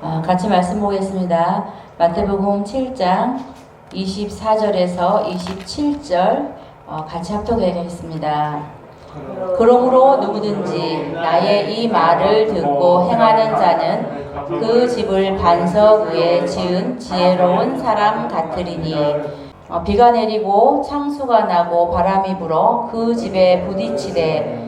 아, 같이 말씀 보겠습니다. 마태복음 7장 24절에서 27절 어, 같이 합독하겠습니다. 그러므로 누구든지 나의 이 말을 듣고 행하는 자는 그 집을 반석 위에 지은 지혜로운 사람 같으리니 어, 비가 내리고 창수가 나고 바람이 불어 그 집에 부딪히되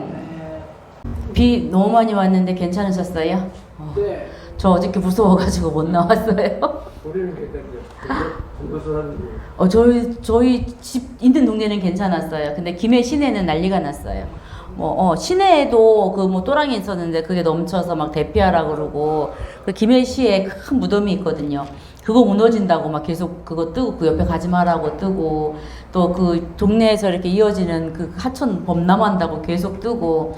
비 너무 많이 왔는데 괜찮으셨어요? 어, 네. 저 어저께 무서워가지고 못 나왔어요. 우리는 괜찮죠. 공부서 하는 중. 어, 저희 저희 집 있는 동네는 괜찮았어요. 근데 김해 시내는 난리가 났어요. 뭐 어, 시내에도 그 뭐 또랑이 있었는데 그게 넘쳐서 막 대피하라 그러고 그 김해시에 큰 무덤이 있거든요. 그거 무너진다고 막 계속 그거 뜨고 그 옆에 가지 말라고 뜨고 또 그 동네에서 이렇게 이어지는 그 하천 범람한다고 계속 뜨고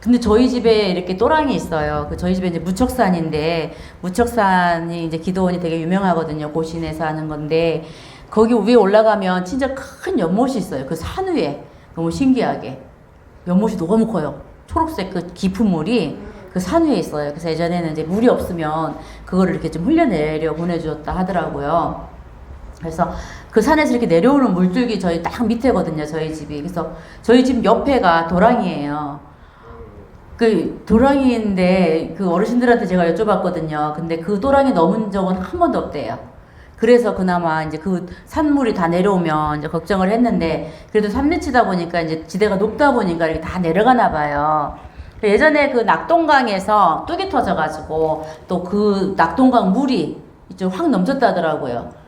근데 저희 집에 이렇게 또랑이 있어요. 그 저희 집에 이제 무척산인데 무척산이 이제 기도원이 되게 유명하거든요. 고신에서 하는 건데 거기 위에 올라가면 진짜 큰 연못이 있어요. 그 산 위에 너무 신기하게 연못이 너무 커요. 초록색 그 깊은 물이 그 산 위에 있어요. 그래서 예전에는 이제 물이 없으면 그거를 이렇게 좀 흘려내려 보내주었다 하더라고요. 그래서 그 산에서 이렇게 내려오는 물줄기 저희 딱 밑에거든요. 저희 집이. 그래서 저희 집 옆에가 도랑이에요. 그 도랑이인데 그 어르신들한테 제가 여쭤봤거든요. 근데 그 도랑이 넘은 적은 한 번도 없대요. 그래서 그나마 이제 그 산물이 다 내려오면 이제 걱정을 했는데 그래도 산밑이다 보니까 이제 지대가 높다 보니까 이렇게 다 내려가나 봐요. 예전에 그 낙동강에서 뚝이 터져가지고 또 그 낙동강 물이 이쪽 확 넘쳤다더라고요.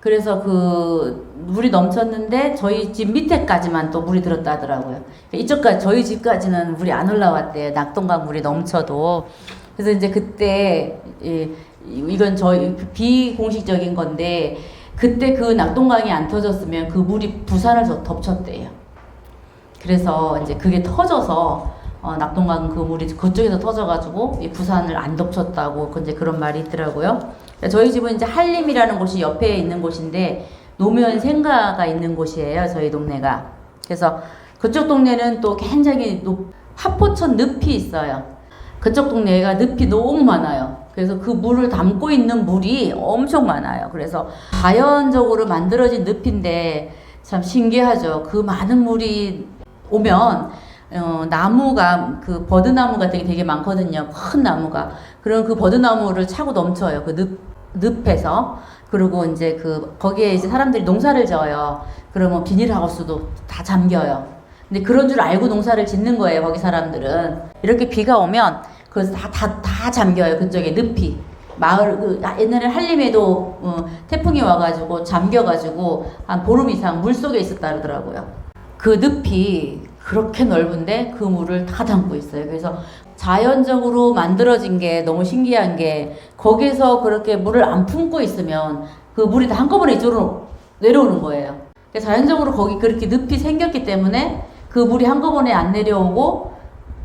그래서 그 물이 넘쳤는데 저희 집 밑에까지만 또 물이 들었다 하더라고요. 이쪽까지 저희 집까지는 물이 안 올라왔대요. 낙동강 물이 넘쳐도. 그래서 이제 그때 이, 이건 저희 비공식적인 건데 그때 그 낙동강이 안 터졌으면 그 물이 부산을 더 덮쳤대요. 그래서 이제 그게 터져서 어, 낙동강 그 물이 그쪽에서 터져가지고 이 부산을 안 덮쳤다고 그 이제 그런 말이 있더라고요. 저희 집은 이제 한림이라는 곳이 옆에 있는 곳인데 노면 생가가 있는 곳이에요. 저희 동네가. 그래서 그쪽 동네는 또 굉장히 높, 하포천 늪이 있어요. 그쪽 동네가 늪이 너무 많아요. 그래서 그 물을 담고 있는 물이 엄청 많아요. 그래서 자연적으로 만들어진 늪인데 참 신기하죠. 그 많은 물이 오면 어, 나무가 그 버드나무가 되게 되게 많거든요. 큰 나무가. 그럼 그 버드나무를 차고 넘쳐요. 그 늪, 늪에서. 그리고 이제 그 거기에 이제 사람들이 농사를 져요. 그러면 비닐하우스도 다 잠겨요. 근데 그런 줄 알고 농사를 짓는 거예요. 거기 사람들은. 이렇게 비가 오면 그래서 다다다 잠겨요. 그쪽에 늪이. 마을 그 아, 옛날에 한림에도 어, 태풍이 와가지고 잠겨가지고 한 보름 이상 물 속에 있었다 그러더라고요. 그 늪이 그렇게 넓은데 그 물을 다 담고 있어요. 그래서 자연적으로 만들어진 게 너무 신기한 게 거기서 그렇게 물을 안 품고 있으면 그 물이 다 한꺼번에 이쪽으로 내려오는 거예요. 자연적으로 거기 그렇게 늪이 생겼기 때문에 그 물이 한꺼번에 안 내려오고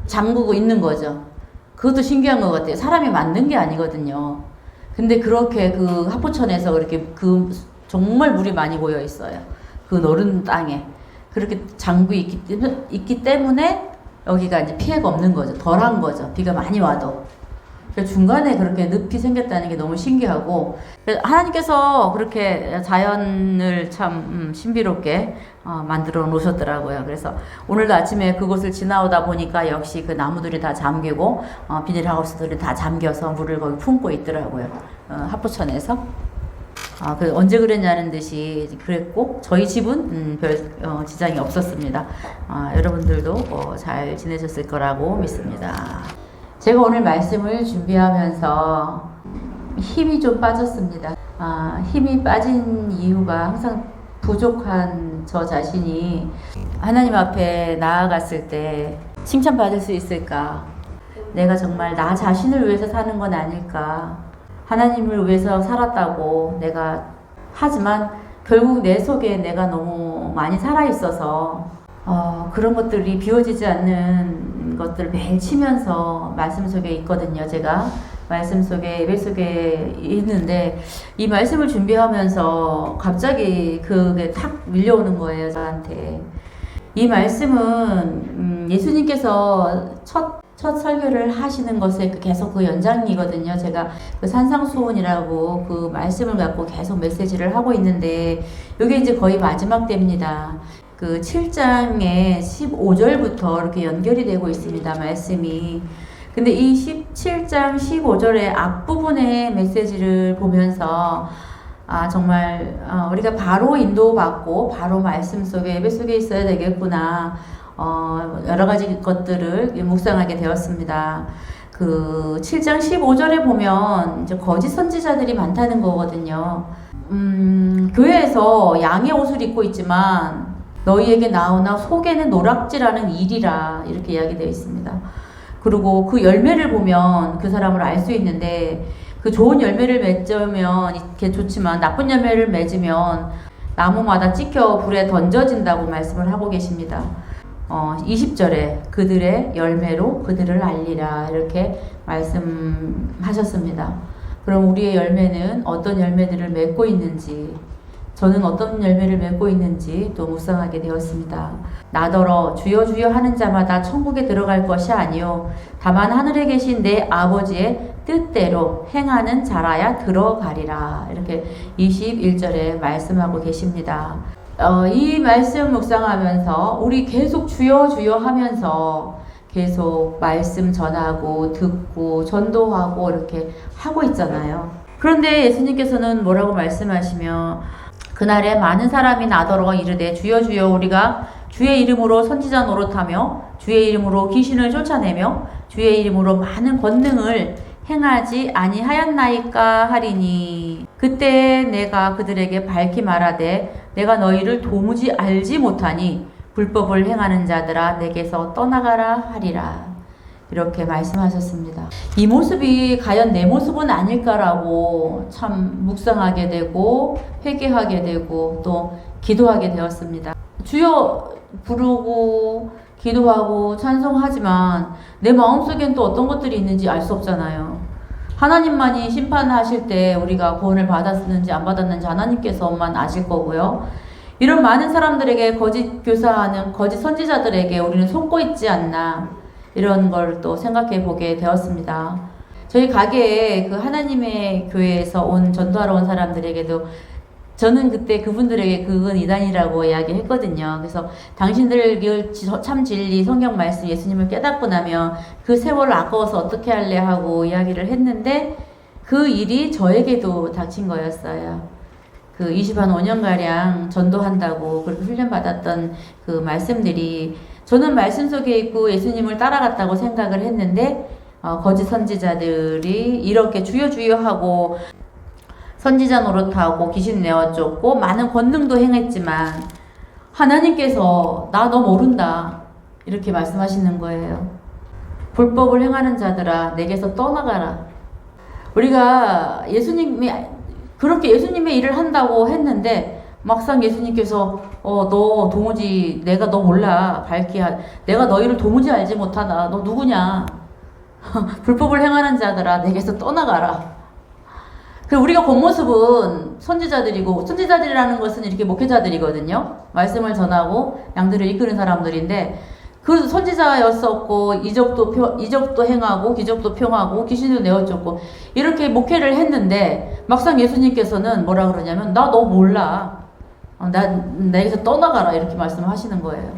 잠그고 있는 거죠. 그것도 신기한 것 같아요. 사람이 만든 게 아니거든요. 근데 그렇게 그 하포천에서 그렇게 그 정말 물이 많이 고여 있어요. 그 너른 땅에. 그렇게 장구 있기, 있기 때문에 여기가 이제 피해가 없는 거죠. 덜한 거죠. 비가 많이 와도. 그래서 중간에 그렇게 늪이 생겼다는 게 너무 신기하고 하나님께서 그렇게 자연을 참 음, 신비롭게 어, 만들어 놓으셨더라고요. 그래서 오늘도 아침에 그곳을 지나오다 보니까 역시 그 나무들이 다 잠기고 어, 비닐하우스들이 다 잠겨서 물을 거기 품고 있더라고요. 어, 하포천에서. 아, 그 언제 그랬냐는 듯이 그랬고 저희 집은 음, 별 어, 지장이 없었습니다. 아, 여러분들도 어, 잘 지내셨을 거라고 믿습니다. 제가 오늘 말씀을 준비하면서 힘이 좀 빠졌습니다. 아, 힘이 빠진 이유가 항상 부족한 저 자신이 하나님 앞에 나아갔을 때 칭찬받을 수 있을까? 내가 정말 나 자신을 위해서 사는 건 아닐까? 하나님을 위해서 살았다고 내가 하지만 결국 내 속에 내가 너무 많이 살아 있어서 어, 그런 것들이 비워지지 않는 것들을 매일 치면서 말씀 속에 있거든요. 제가 말씀 속에 예배 속에 있는데 이 말씀을 준비하면서 갑자기 그게 탁 밀려오는 거예요 저한테. 이 말씀은 음, 예수님께서 첫, 첫 설교를 하시는 것에 그 계속 그 연장이거든요. 제가 그 산상수훈이라고 그 말씀을 갖고 계속 메시지를 하고 있는데 이게 이제 거의 마지막 때입니다. 그 7장의 15절부터 이렇게 연결이 되고 있습니다. 말씀이. 근데 이 17장 15절의 앞부분의 메시지를 보면서 아 정말 어, 우리가 바로 인도받고 바로 말씀 속에 예배 속에 있어야 되겠구나 어, 여러 가지 것들을 묵상하게 되었습니다. 그 7장 15절에 보면 이제 거짓 선지자들이 많다는 거거든요. 음, 교회에서 양의 옷을 입고 있지만 너희에게 나오나 속에는 노락질하는 일이라 이렇게 이야기되어 있습니다. 그리고 그 열매를 보면 그 사람을 알 수 있는데 그 좋은 열매를 맺으면 이렇게 좋지만 나쁜 열매를 맺으면 나무마다 찍혀 불에 던져진다고 말씀을 하고 계십니다. 어, 20절에 그들의 열매로 그들을 알리라 이렇게 말씀하셨습니다. 그럼 우리의 열매는 어떤 열매들을 맺고 있는지 저는 어떤 열매를 맺고 있는지 또 묵상하게 되었습니다. 나더러 주여 주여 하는 자마다 천국에 들어갈 것이 아니요 다만 하늘에 계신 내 아버지의 뜻대로 행하는 자라야 들어가리라 이렇게 21절에 말씀하고 계십니다. 어, 이 말씀 묵상하면서 우리 계속 주여 주여 하면서 계속 말씀 전하고 듣고 전도하고 이렇게 하고 있잖아요. 그런데 예수님께서는 뭐라고 말씀하시며 그날에 많은 사람이 나더러 이르되 주여 주여 우리가 주의 이름으로 선지자 노릇하며 주의 이름으로 귀신을 쫓아내며 주의 이름으로 많은 권능을 행하지 아니하였나이까 하리니 그때 내가 그들에게 밝히 말하되 내가 너희를 도무지 알지 못하니 불법을 행하는 자들아 내게서 떠나가라 하리라 이렇게 말씀하셨습니다. 이 모습이 과연 내 모습은 아닐까라고 참 묵상하게 되고 회개하게 되고 또 기도하게 되었습니다. 주여 부르고 기도하고 찬송하지만 내 마음속엔 또 어떤 것들이 있는지 알 수 없잖아요. 하나님만이 심판하실 때 우리가 구원을 받았는지 안 받았는지 하나님께서만 아실 거고요. 이런 많은 사람들에게 거짓 교사하는 거짓 선지자들에게 우리는 속고 있지 않나 이런 걸 또 생각해 보게 되었습니다. 저희 가게에 그 하나님의 교회에서 온 전도하러 온 사람들에게도 저는 그때 그분들에게 그건 이단이라고 이야기했거든요. 그래서 당신들 그참 진리 성경 말씀 예수님을 깨닫고 나면 그 세월을 아까워서 어떻게 할래 하고 이야기를 했는데 그 일이 저에게도 닥친 거였어요. 그 20한 5년가량 전도한다고 그렇게 훈련받았던 그 말씀들이 저는 말씀 속에 있고 예수님을 따라갔다고 생각을 했는데 어, 거짓 선지자들이 이렇게 주여 주여 하고 선지자 노릇하고 귀신 내어 쫓고 많은 권능도 행했지만 하나님께서 나 너 모른다 이렇게 말씀하시는 거예요. 불법을 행하는 자들아 내게서 떠나가라. 우리가 예수님이 그렇게 예수님의 일을 한다고 했는데 막상 예수님께서 어 너 도무지 내가 너 몰라 밝히 하, 내가 너희를 도무지 알지 못하다 너 누구냐 불법을 행하는 자들아 내게서 떠나가라 그 우리가 겉모습은 선지자들이고 선지자들이라는 것은 이렇게 목회자들이거든요 말씀을 전하고 양들을 이끄는 사람들인데 그 선지자였었고 이적도 표, 이적도 행하고 기적도 평하고 귀신도 내어줬고 이렇게 목회를 했는데 막상 예수님께서는 뭐라 그러냐면 나 너 몰라 어, 나 내게서 떠나가라 이렇게 말씀하시는 거예요.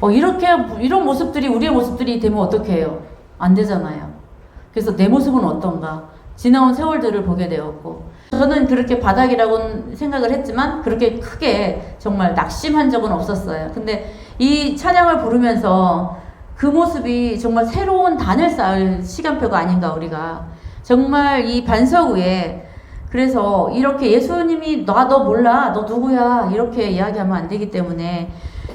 어, 이렇게 이런 모습들이 우리의 모습들이 되면 어떻게 해요? 안 되잖아요. 그래서 내 모습은 어떤가? 지나온 세월들을 보게 되었고 저는 그렇게 바닥이라고 생각을 했지만 그렇게 크게 정말 낙심한 적은 없었어요. 근데 이 찬양을 부르면서 그 모습이 정말 새로운 단을 쌓을 시간표가 아닌가 우리가 정말 이 반석 위에 그래서 이렇게 예수님이 나 너 몰라 너 누구야 이렇게 이야기하면 안 되기 때문에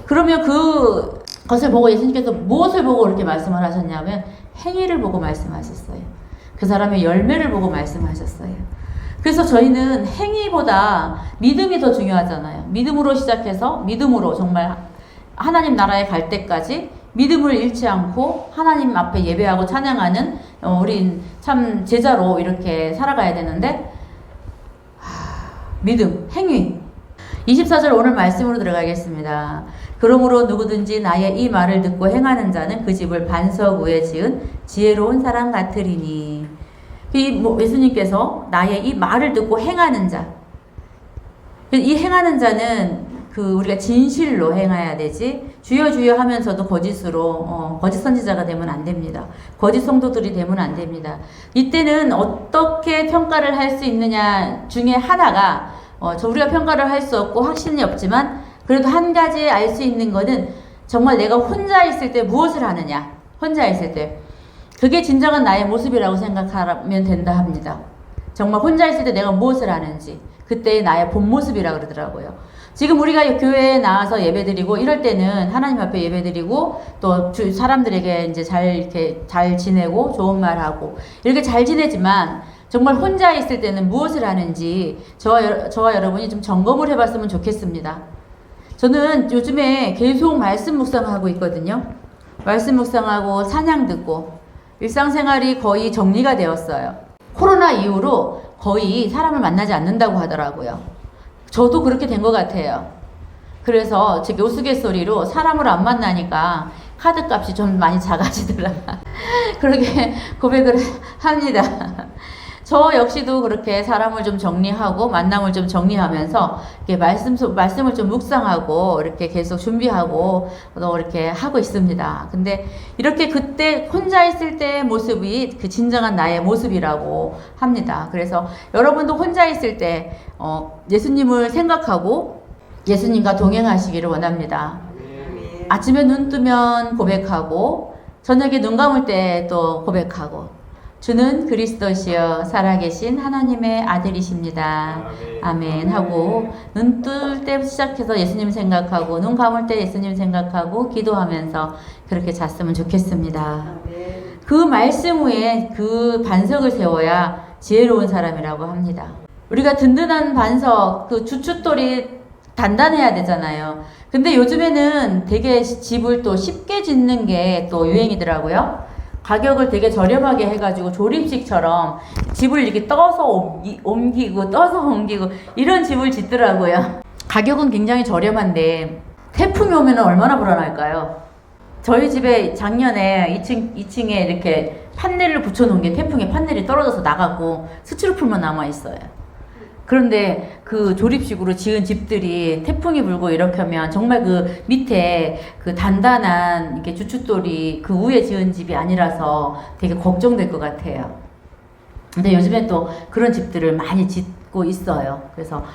그러면 그 것을 보고 예수님께서 무엇을 보고 그렇게 말씀을 하셨냐면 행위를 보고 말씀하셨어요. 그 사람의 열매를 보고 말씀하셨어요. 그래서 저희는 행위보다 믿음이 더 중요하잖아요. 믿음으로 시작해서 믿음으로 정말 하나님 나라에 갈 때까지 믿음을 잃지 않고 하나님 앞에 예배하고 찬양하는 어, 우린 참 제자로 이렇게 살아가야 되는데 하, 믿음, 행위. 24절 오늘 말씀으로 들어가겠습니다. 그러므로 누구든지 나의 이 말을 듣고 행하는 자는 그 집을 반석 위에 지은 지혜로운 사람 같으리니. 이 뭐, 예수님께서 나의 이 말을 듣고 행하는 자. 이 행하는 자는 그 우리가 진실로 행해야 되지 주여 주여 하면서도 거짓으로 어, 거짓 선지자가 되면 안 됩니다. 거짓 성도들이 되면 안 됩니다. 이때는 어떻게 평가를 할 수 있느냐 중에 하나가 어, 저 우리가 평가를 할 수 없고 확신이 없지만 그래도 한 가지 알 수 있는 거는 정말 내가 혼자 있을 때 무엇을 하느냐 혼자 있을 때 그게 진정한 나의 모습이라고 생각하면 된다 합니다. 정말 혼자 있을 때 내가 무엇을 하는지 그때의 나의 본 모습이라 그러더라고요. 지금 우리가 교회에 나와서 예배드리고 이럴 때는 하나님 앞에 예배드리고 또 주, 사람들에게 이제 잘 이렇게 잘 지내고 좋은 말하고 이렇게 잘 지내지만 정말 혼자 있을 때는 무엇을 하는지 저와, 여- 저와 여러분이 좀 점검을 해봤으면 좋겠습니다. 저는 요즘에 계속 말씀 묵상하고 있거든요. 말씀 묵상하고 찬양 듣고 일상생활이 거의 정리가 되었어요. 코로나 이후로 거의 사람을 만나지 않는다고 하더라고요. 저도 그렇게 된 것 같아요. 그래서 제 우스갯소리로 사람을 안 만나니까 카드 값이 좀 많이 작아지더라. 그렇게 고백을 합니다. 저 역시도 그렇게 사람을 좀 정리하고 만남을 좀 정리하면서 이렇게 말씀 속- 말씀을 좀 묵상하고 이렇게 계속 준비하고 또 이렇게 하고 있습니다. 근데 이렇게 그때 혼자 있을 때의 모습이 그 진정한 나의 모습이라고 합니다. 그래서 여러분도 혼자 있을 때 어, 예수님을 생각하고 예수님과 동행하시기를 원합니다. 아침에 눈 뜨면 고백하고 저녁에 눈 감을 때 또 고백하고 주는 그리스도시여 살아계신 하나님의 아들이십니다. 아멘 하고 눈 뜰때 시작해서 예수님 생각하고 눈 감을 때 예수님 생각하고 기도하면서 그렇게 잤으면 좋겠습니다. 그 말씀 위에 그 반석을 세워야 지혜로운 사람이라고 합니다. 우리가 든든한 반석, 그 주춧돌이 단단해야 되잖아요. 근데 요즘에는 되게 집을 또 쉽게 짓는 게 또 유행이더라고요. 가격을 되게 저렴하게 해가지고 조립식처럼 집을 이렇게 떠서 옮기, 옮기고 떠서 옮기고 이런 집을 짓더라고요. 가격은 굉장히 저렴한데 태풍이 오면 얼마나 불안할까요? 저희 집에 작년에 2층, 2층에 이렇게 판넬을 붙여놓은 게 태풍에 판넬이 떨어져서 나가고 스티로폼만 남아있어요. 그런데 그 조립식으로 지은 집들이 태풍이 불고 이렇게 하면 정말 그 밑에 그 단단한 이렇게 주춧돌이 그 위에 지은 집이 아니라서 되게 걱정될 것 같아요. 근데 요즘에 또 그런 집들을 많이 짓고 있어요. 그래서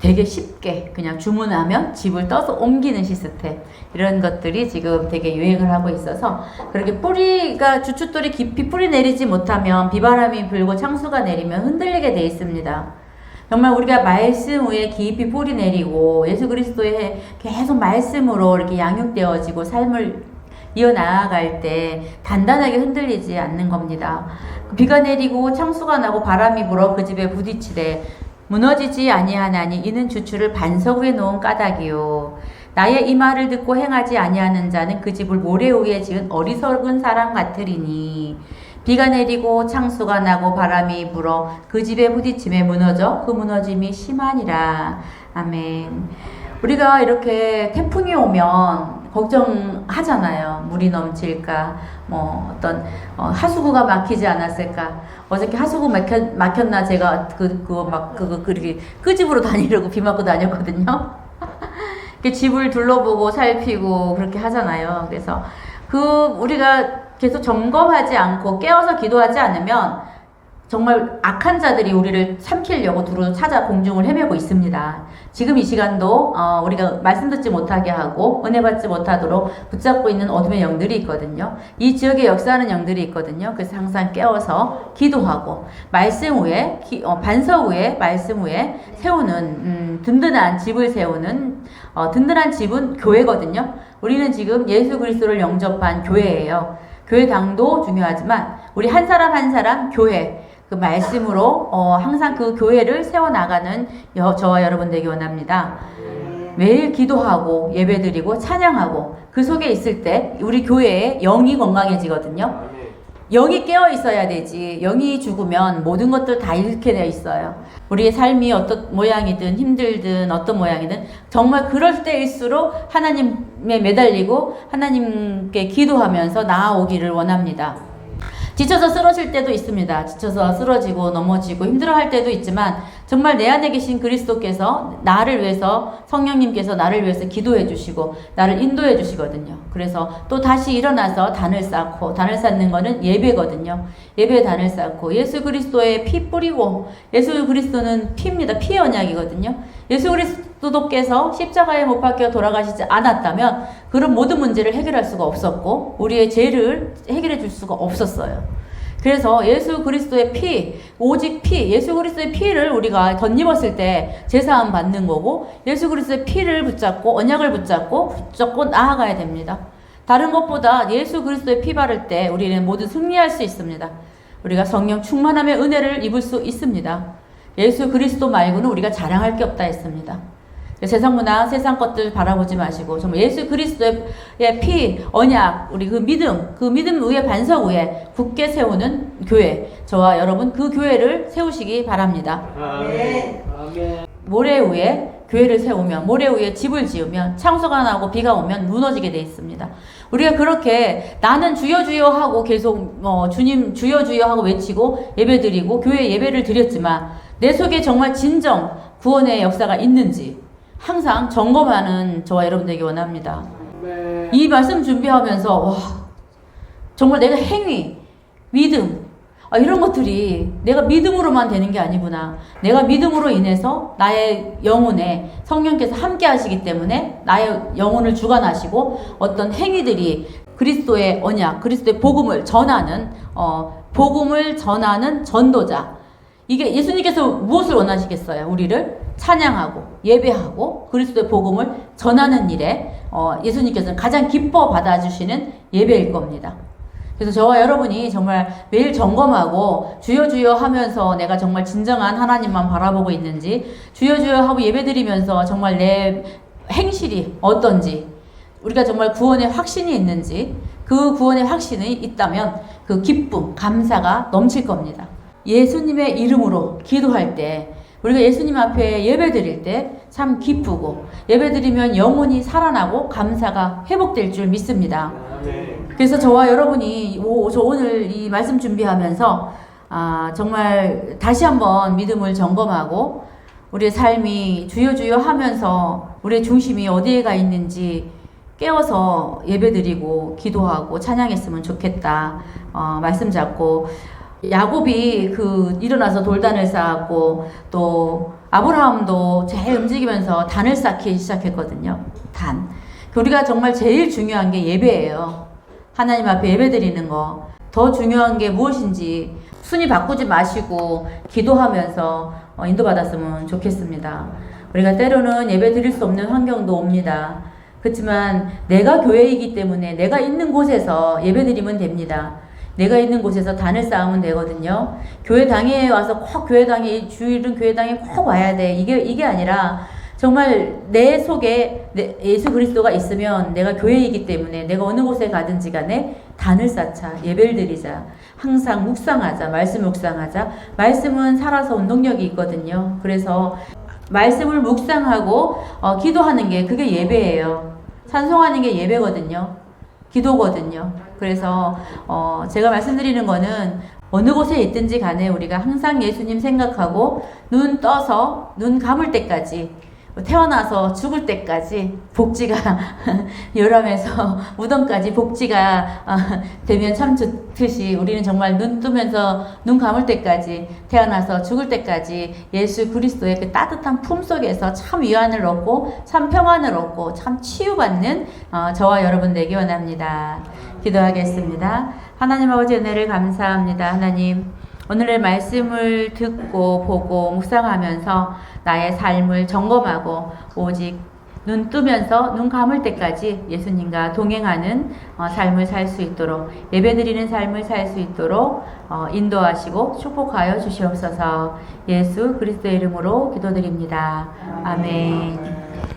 되게 쉽게 그냥 주문하면 집을 떠서 옮기는 시스템 이런 것들이 지금 되게 유행을 하고 있어서 그렇게 뿌리가 주춧돌이 깊이 뿌리 내리지 못하면 비바람이 불고 창수가 내리면 흔들리게 돼 있습니다. 정말 우리가 말씀 위에 깊이 뿌리 내리고 예수 그리스도의 계속 말씀으로 이렇게 양육되어지고 삶을 이어나아갈 때 단단하게 흔들리지 않는 겁니다. 비가 내리고 창수가 나고 바람이 불어 그 집에 부딪히되 무너지지 아니하나니 이는 주추를 반석 위에 놓은 까닭이요. 나의 이 말을 듣고 행하지 아니하는 자는 그 집을 모래 위에 지은 어리석은 사람 같으리니 비가 내리고 창수가 나고 바람이 불어 그 집에 부딪힘에 무너져 그 무너짐이 심하니라. 아멘. 우리가 이렇게 태풍이 오면 걱정하잖아요. 물이 넘칠까, 뭐 어떤 어, 하수구가 막히지 않았을까. 어저께 하수구 막혔, 막혔나 제가 그 그거 그렇게 끄집으로 다니려고 비 맞고 다녔거든요. 집을 둘러보고 살피고 그렇게 하잖아요. 그래서 그 우리가 계속 점검하지 않고 깨어서 기도하지 않으면 정말 악한 자들이 우리를 삼키려고 두루 찾아 공중을 헤매고 있습니다. 지금 이 시간도 어, 우리가 말씀 듣지 못하게 하고 은혜 받지 못하도록 붙잡고 있는 어둠의 영들이 있거든요. 이 지역에 역사하는 영들이 있거든요. 그래서 항상 깨어서 기도하고 말씀 기- 어, 반석 위에 말씀 위에 세우는 음, 든든한 집을 세우는 어, 든든한 집은 교회거든요. 우리는 지금 예수 그리스도를 영접한 교회예요. 교회 당도 중요하지만 우리 한 사람 한 사람 교회 그 말씀으로 어, 항상 그 교회를 세워 나가는 여, 저와 여러분 되기 원합니다. 매일 기도하고 예배드리고 찬양하고 그 속에 있을 때 우리 교회의 영이 건강해지거든요. 영이 깨어 있어야 되지. 영이 죽으면 모든 것들 다 잃게 되어 있어요. 우리의 삶이 어떤 모양이든 힘들든 어떤 모양이든 정말 그럴 때일수록 하나님에 매달리고 하나님께 기도하면서 나아오기를 원합니다. 지쳐서 쓰러질 때도 있습니다. 지쳐서 쓰러지고 넘어지고 힘들어 할 때도 있지만 정말 내 안에 계신 그리스도께서 나를 위해서 성령님께서 나를 위해서 기도해 주시고 나를 인도해 주시거든요. 그래서 또 다시 일어나서 단을 쌓고 단을 쌓는 거는 예배거든요. 예배 단을 쌓고 예수 그리스도의 피 뿌리고 예수 그리스도는 피입니다. 피의 언약이거든요. 예수 그리스도께서 십자가에 못 박혀 돌아가시지 않았다면 그런 모든 문제를 해결할 수가 없었고 우리의 죄를 해결해 줄 수가 없었어요. 그래서 예수 그리스도의 피, 오직 피, 예수 그리스도의 피를 우리가 덧입었을 때 제사함 받는 거고 예수 그리스도의 피를 붙잡고 언약을 붙잡고 붙잡고 나아가야 됩니다. 다른 것보다 예수 그리스도의 피 바를 때 우리는 모두 승리할 수 있습니다. 우리가 성령 충만함의 은혜를 입을 수 있습니다. 예수 그리스도 말고는 우리가 자랑할 게 없다 했습니다. 세상 문화, 세상 것들 바라보지 마시고 정말 예수 그리스도의 피, 언약, 우리 그 믿음, 그 믿음 위에 반석 위에 굳게 세우는 교회, 저와 여러분 그 교회를 세우시기 바랍니다. 아멘. 아멘. 모래 위에 교회를 세우면 모래 위에 집을 지으면 창수가 나고 비가 오면 무너지게 돼 있습니다. 우리가 그렇게 나는 주여 주여 하고 계속 어, 주님 주여 주여 하고 외치고 예배드리고 교회 예배를 드렸지만 내 속에 정말 진정 구원의 역사가 있는지 항상 점검하는 저와 여러분 되기 원합니다. 아멘. 이 말씀 준비하면서 와 정말 내가 행위, 믿음 아, 이런 것들이 내가 믿음으로만 되는 게 아니구나. 내가 믿음으로 인해서 나의 영혼에 성령께서 함께 하시기 때문에 나의 영혼을 주관하시고 어떤 행위들이 그리스도의 언약, 그리스도의 복음을 전하는 어, 복음을 전하는 전도자. 이게 예수님께서 무엇을 원하시겠어요? 우리를 찬양하고 예배하고 그리스도의 복음을 전하는 일에 어, 예수님께서는 가장 기뻐 받아주시는 예배일 겁니다. 그래서 저와 여러분이 정말 매일 점검하고 주여 주여 하면서 내가 정말 진정한 하나님만 바라보고 있는지 주여 주여 하고 예배드리면서 정말 내 행실이 어떤지 우리가 정말 구원의 확신이 있는지 그 구원의 확신이 있다면 그 기쁨, 감사가 넘칠 겁니다. 예수님의 이름으로 기도할 때 우리가 예수님 앞에 예배 드릴 때 참 기쁘고 예배 드리면 영혼이 살아나고 감사가 회복될 줄 믿습니다. 그래서 저와 여러분이 오, 저 오늘 이 말씀 준비하면서 아, 정말 다시 한번 믿음을 점검하고 우리의 삶이 주여 주여 하면서 우리의 중심이 어디에 가 있는지 깨워서 예배 드리고 기도하고 찬양했으면 좋겠다. 어, 말씀 잡고 야곱이 그 일어나서 돌단을 쌓았고 또 아브라함도 제일 움직이면서 단을 쌓기 시작했거든요. 단. 우리가 정말 제일 중요한 게 예배예요. 하나님 앞에 예배 드리는 거. 더 중요한 게 무엇인지 순위 바꾸지 마시고 기도하면서 어, 인도받았으면 좋겠습니다. 우리가 때로는 예배 드릴 수 없는 환경도 옵니다. 그렇지만 내가 교회이기 때문에 내가 있는 곳에서 예배 드리면 됩니다. 내가 있는 곳에서 단을 쌓으면 되거든요. 교회당에 와서 꼭 교회당에 주일은 교회당에 꼭 와야 돼. 이게 이게 아니라 정말 내 속에 내- 예수 그리스도가 있으면 내가 교회이기 때문에 내가 어느 곳에 가든지 간에 단을 쌓자 예배를 드리자. 항상 묵상하자 말씀 묵상하자. 말씀은 살아서 운동력이 있거든요. 그래서 말씀을 묵상하고 어, 기도하는 게 그게 예배예요. 찬송하는 게 예배거든요 기도거든요. 그래서 어, 제가 말씀드리는 거는 어느 곳에 있든지 간에 우리가 항상 예수님 생각하고 눈 떠서 눈 감을 때까지 태어나서 죽을 때까지 복지가 요람해서 무덤까지 복지가 어, 되면 참 좋듯이 우리는 정말 눈 뜨면서 눈 감을 때까지 태어나서 죽을 때까지 예수 그리스도의 그 따뜻한 품 속에서 참 위안을 얻고 참 평안을 얻고 참 치유받는 어, 저와 여러분 되기 원합니다. 기도하겠습니다. 하나님 아버지 은혜를 감사합니다. 하나님 오늘의 말씀을 듣고 보고 묵상하면서 나의 삶을 점검하고 오직 눈 뜨면서 눈 감을 때까지 예수님과 동행하는 어, 삶을 살 수 있도록 예배 드리는 삶을 살 수 있도록 어, 인도하시고 축복하여 주시옵소서 예수 그리스도의 이름으로 기도드립니다. 아멘.